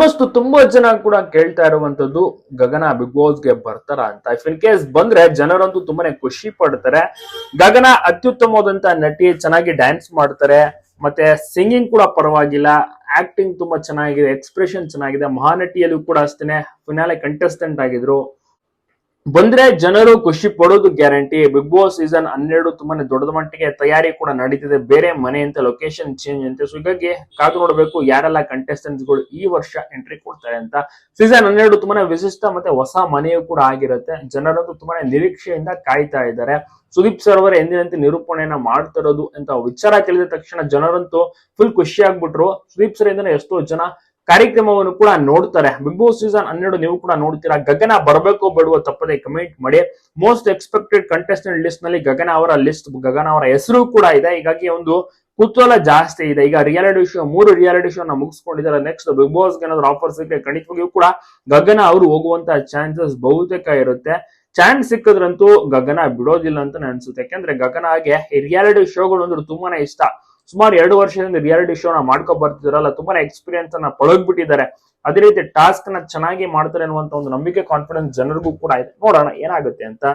Almost ತುಂಬಾ ಜನ ಕೂಡ ಕೇಳ್ತಾ ಇರುವಂತದ್ದು ಗಗನ ಬಿಗ್ ಬಾಸ್ಗೆ ಬರ್ತಾರ ಅಂತ. ಇಫ್ ಇನ್ ಕೇಸ್ ಬಂದ್ರೆ ಜನರಂತೂ ತುಂಬಾನೇ ಖುಷಿ ಪಡ್ತಾರೆ. ಗಗನ ಅತ್ಯುತ್ತಮವಾದಂತ ನಟಿ ಚೆನ್ನಾಗಿ ಡ್ಯಾನ್ಸ್ ಮಾಡ್ತಾರೆ. ಮತ್ತೆ ಸಿಂಗಿಂಗ್ ಕೂಡ ಪರವಾಗಿಲ್ಲ. ಆಕ್ಟಿಂಗ್ ತುಂಬಾ ಚೆನ್ನಾಗಿದೆ ಎಕ್ಸ್ಪ್ರೆಷನ್ ಚೆನ್ನಾಗಿದೆ. ಮಹಾನಟಿಯಲ್ಲೂ ಕೂಡ ಅಷ್ಟೇನೆ ಫಿನಾಲೆ ಕಂಟೆಸ್ಟೆಂಟ್ ಆಗಿದ್ರು. ಬಂದ್ರೆ ಜನರು ಖುಷಿ ಪಡೋದು ಗ್ಯಾರಂಟಿ. ಬಿಗ್ ಬಾಸ್ ಸೀಸನ್ ಹನ್ನೆರಡು ತುಂಬಾನೇ ದೊಡ್ಡದ ಮಟ್ಟಿಗೆ ತಯಾರಿ ಕೂಡ ನಡೀತಿದೆ. ಬೇರೆ ಮನೆ ಅಂತ ಲೊಕೇಶನ್ ಚೇಂಜ್ ಅಂತ. ಸೊ ಹೀಗಾಗಿ ಕಾದು ನೋಡಬೇಕು ಯಾರೆಲ್ಲ ಕಂಟೆಸ್ಟೆಂಟ್ಸ್ಗಳು ಈ ವರ್ಷ ಎಂಟ್ರಿ ಕೊಡ್ತಾರೆ ಅಂತ. ಸೀಸನ್ ಹನ್ನೆರಡು ತುಂಬಾನೇ ವಿಶಿಷ್ಟ ಮತ್ತೆ ಹೊಸ ಮನೆಯೂ ಕೂಡ ಆಗಿರುತ್ತೆ. ಜನರಂತೂ ತುಂಬಾನೇ ನಿರೀಕ್ಷೆಯಿಂದ ಕಾಯ್ತಾ ಇದ್ದಾರೆ. ಸುದೀಪ್ ಸರ್ ಅವರ ಎಂದಿನಂತೆ ನಿರೂಪಣೆಯನ್ನ ಮಾಡ್ತಿರೋದು ಅಂತ ವಿಚಾರ ತಿಳಿದ ತಕ್ಷಣ ಜನರಂತೂ ಫುಲ್ ಖುಷಿ ಆಗ್ಬಿಟ್ರು. ಸುದೀಪ್ ಸರ್ ಇಂದ ಎಷ್ಟೋ ಜನ ಕಾರ್ಯಕ್ರಮವನ್ನು ಕೂಡ ನೋಡ್ತಾರೆ. ಬಿಗ್ ಬಾಸ್ ಸೀಸನ್ ಹನ್ನೆರಡು ನೀವು ಕೂಡ ನೋಡ್ತೀರಾ? ಗಗನ ಬರಬೇಕು ಬಿಡುವ ತಪ್ಪದೆ ಕಮೆಂಟ್ ಮಾಡಿ. ಮೋಸ್ಟ್ ಎಕ್ಸ್ಪೆಕ್ಟೆಡ್ ಕಂಟೆಸ್ಟೆಂಟ್ ಲಿಸ್ಟ್ನಲ್ಲಿ ಗಗನ ಅವರ ಲಿಸ್ಟ್ ಗಗನ ಅವರ ಹೆಸರು ಕೂಡ ಇದೆ. ಹೀಗಾಗಿ ಒಂದು ಕುತೂಹಲ ಜಾಸ್ತಿ ಇದೆ. ಈಗ ರಿಯಾಲಿಟಿ ಶೋ ಮೂರು ರಿಯಾಲಿಟಿ ಶೋ ನ ಮುಗಿಸ್ಕೊಂಡಿದ್ದಾರೆ. ನೆಕ್ಸ್ಟ್ ಬಿಗ್ ಬಾಸ್ ಏನಾದ್ರು ಆಫರ್ ಸಿಕ್ಕರೆ ಖಂಡಿತವಾಗಿಯೂ ಕೂಡ ಗಗನ ಅವರು ಹೋಗುವಂತ ಚಾನ್ಸಸ್ ಬಹುತೇಕ ಇರುತ್ತೆ. ಚಾನ್ಸ್ ಸಿಕ್ಕದ್ರಂತೂ ಗಗನ ಬಿಡೋದಿಲ್ಲ ಅಂತ ಅನ್ಸುತ್ತೆ. ಯಾಕಂದ್ರೆ ಗಗನ ಹಾಗೆ ರಿಯಾಲಿಟಿ ಶೋಗಳು ಅಂದ್ರೆ ತುಂಬಾನೇ ಇಷ್ಟ. ಸುಮಾರು ಎರಡು ವರ್ಷದಿಂದ ರಿಯಾಲಿಟಿ ಶೋನ ಮಾಡ್ಕೊ ಬರ್ತಿದ್ರಲ್ಲ, ತುಂಬಾನೇ ಎಕ್ಸ್ಪೀರಿಯನ್ಸ್ ಅನ್ನ ಪಳಗ್ಬಿಟ್ಟಿದ್ದಾರೆ. ಅದೇ ರೀತಿ ಟಾಸ್ಕ್ನ ಚೆನ್ನಾಗಿ ಮಾಡ್ತಾರೆ ಅನ್ನುವಂತ ಒಂದು ನಂಬಿಕೆ ಕಾನ್ಫಿಡೆನ್ಸ್ ಜನರಿಗೂ ಕೂಡ ಇದೆ. ನೋಡೋಣ ಏನಾಗುತ್ತೆ ಅಂತ.